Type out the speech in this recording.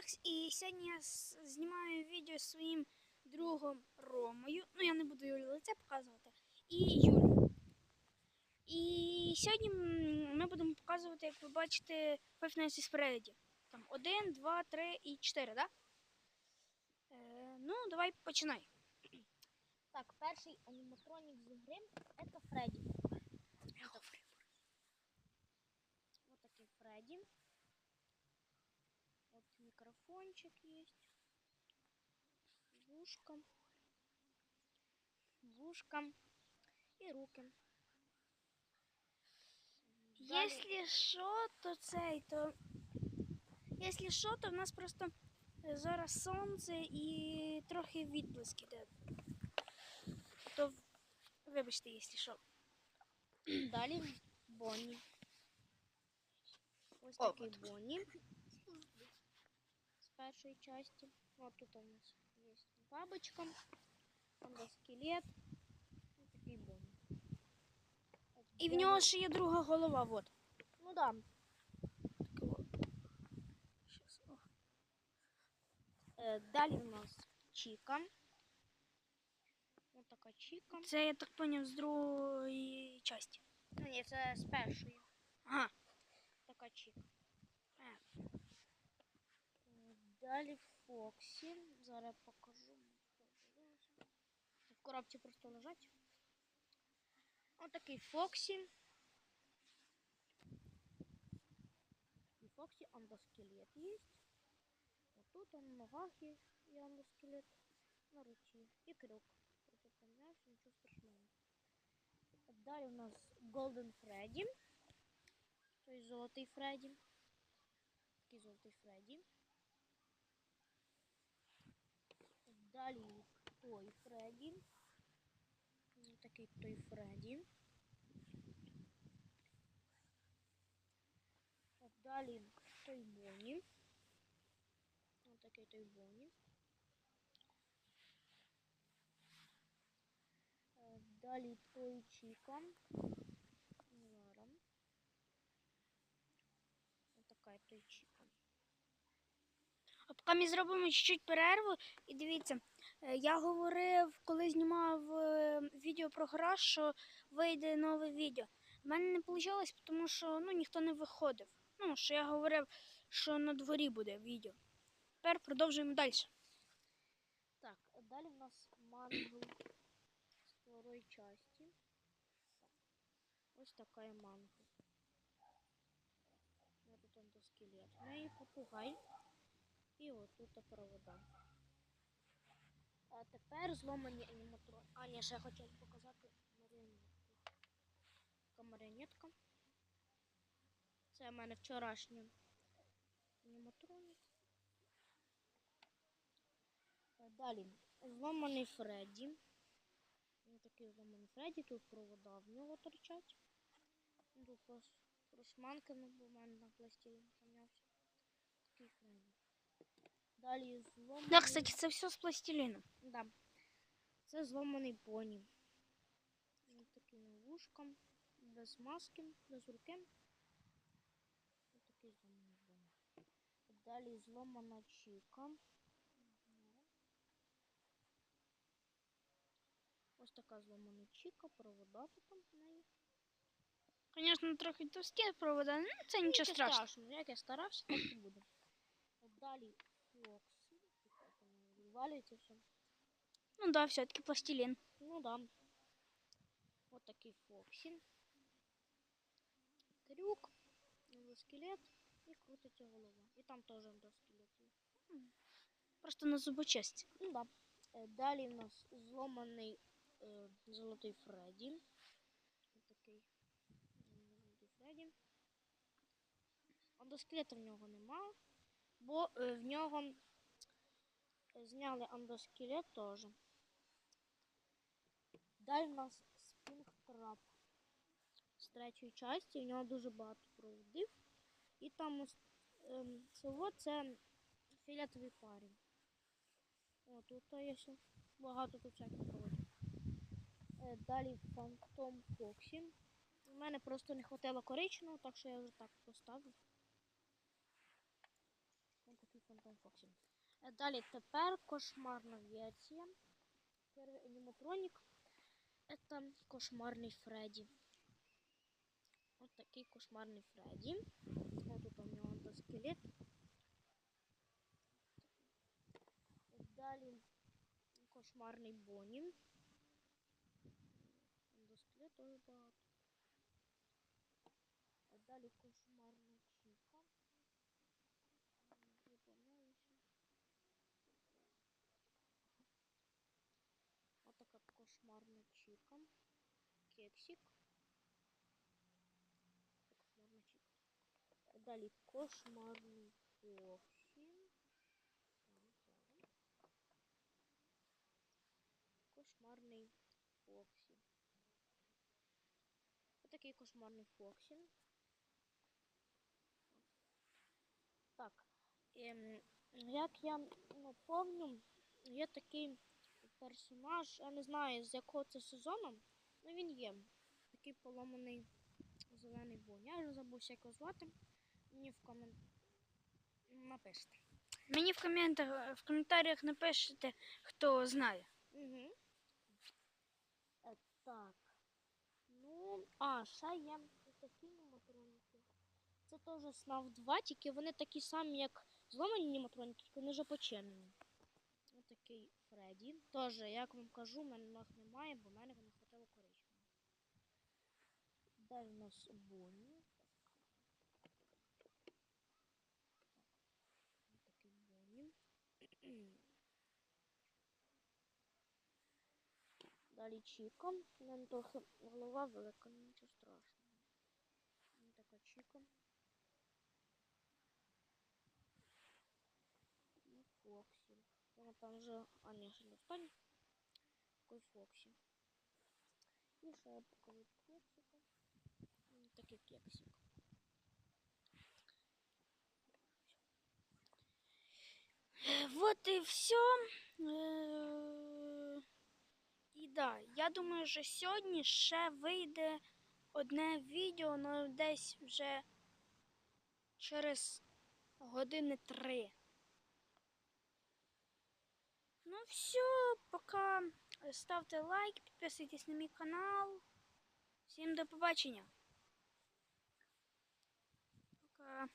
Макс, і сьогодні я знімаю відео зі своїм другом Ромою. Ну, я не буду Юлі лице показувати. І Юлю. І сьогодні ми будемо показувати, як ви бачите, Five Nights at Freddy. Там 1, 2, 3 і 4, так? Е, ну, давай починай. Так, перший аніматронік з гри це Фредді. Вот такой Фредди. Вот микрофончик есть. Вушка. Вушка. И руки. Далі- Якщо що, то цей, то. Якщо що, то в нас просто е, зараз сонце і трохи відблиск іде. То вибачте, якщо що. Далі Бонні. Ось такий. Бонні. З першої часті. Вот тут у нас є бабочка. Там скелет. Ось такий Бонні. І в нього ще є друга голова, от. Ну да. Е, Далі у нас Чіка. Ось така Чіка. Це я так поняв з другої частини. Ну ні, це з першої. Ага. Така Чіка. Е, Далі Фоксі. Зараз покажу. В коробці просто лежать. Ось такий Фоксі. І Фоксі андоскелет є. Отут он в ногах є і андоскелет на руці. І крюк. Трохи пом'явся, нічого страшного. Далі у нас Golden Freddy. Той золотий Фредді. Такий золотий Фредді. Далі той Фредді. Ось Такий той Фредді. Далі той Бонні. Ось такий той Бонні. Далі той Чіка. Зараз. Ось така той Чіка. А поки ми зробимо чуть-чуть перерву, і дивіться, я говорив, коли знімав е, відео про гараж, що вийде нове відео. В мене не вийшло, тому що ну, ніхто не виходив. Ну, що я говорив, що на дворі буде відео. Тепер продовжуємо далі. Так, далі в нас мангл з второї часті. Ось така мангл. Ось тут скелет. В неї попугай. І от тут провода. А тепер зломані аніматрони. А, ні, ще я вам показати маріонетку. Така маріонетка. Це в мене вчорашня аніматроник. Е, Далі зломаний Фредді. Ось такий зломаний Фредді, тут провода в нього торчать. Тут прос- прошманкано, бо в мене на пластилін пом'явся. Такий Фредді. Далі зломаний. Да, кстати, це все з пластиліну. Да. Це зломаний поні. Ось такими вушком, без маски, без руки. Ось такий зломаний поні. Далі зломана чіка. Ось така зломана чіка, провода тут там в неї. Звісно, трохи товсті провода, ну це нічого страшного. Як я старався, так і буде. Далі Фоксі. Валюється все. Ну да, все-таки пластилін. Ну да. Вот такий Фоксі. Крюк, скелет і крутиться голова. І там теж скелет є. Просто на зубочисті. Ну да. Е, Далі в нас зломаний е, золотий Фредді. Ось такий м, золотий Фредді. Андоскелета в нього нема, бо е, в нього зняли андоскелет теж. Далі в нас Спінгтрап з третьої частини. В нього дуже багато проводів. І там ось, ем, село це фіолетовий парень. О, тут є ще багато тут всяких проводів. Е, Далі Фантом Фоксі. У мене просто не хватило коричневого, так що я вже так поставив. Ось такий фантом такому Фоксі. Е, Далі тепер кошмарна версія. Перший аніматронік. Это кошмарний Фредді. Ось такий кошмарний Фредді. Ось тут у нього ендоскелет. Далі кошмарний Бонні. Ендоскелет дуже багато. Далі кошмарна кошмарна Чіка. Кексик. Кошмарна Чіка. Далі кошмарний Фоксі. Так, зараз. Кошмарний Фоксі. Отакий кошмарний Фоксі. Так. Ем, як я ну, помню, є такий персонаж, я не знаю з якого це сезону, ну він є. Такий поломаний зелений бунь. Я вже забувся, як його звати. Мені в комент напишете. Мені в коментарях, в коментарях напишете, хто знає. Угу. Е, так. Ну, а, ще є такі аніматроніки. Це теж СНАФ 2, тільки вони такі самі, як зломані аніматроніки, тільки вони вже починені. Такий Фредді. Теж, як вам кажу, в мене ног немає, бо в мене не хватило коричневого. Далі у нас Бонні. Такий Бонні. Далі Чіка. У мене трохи голова велика, нічого страшного. Ось така Чіка. І Фоксі. Це, напевно, вже... А, ні, ще не останній. Такий Фоксі. І ще я покажу кексика. Ось Такий кексик. Вот і все. І да, я думаю, що сьогодні ще вийде одне відео, ну десь вже через години три. Ну все, пока. Ставте лайк, підписуйтесь на мій канал. Всім до побачення. Пока.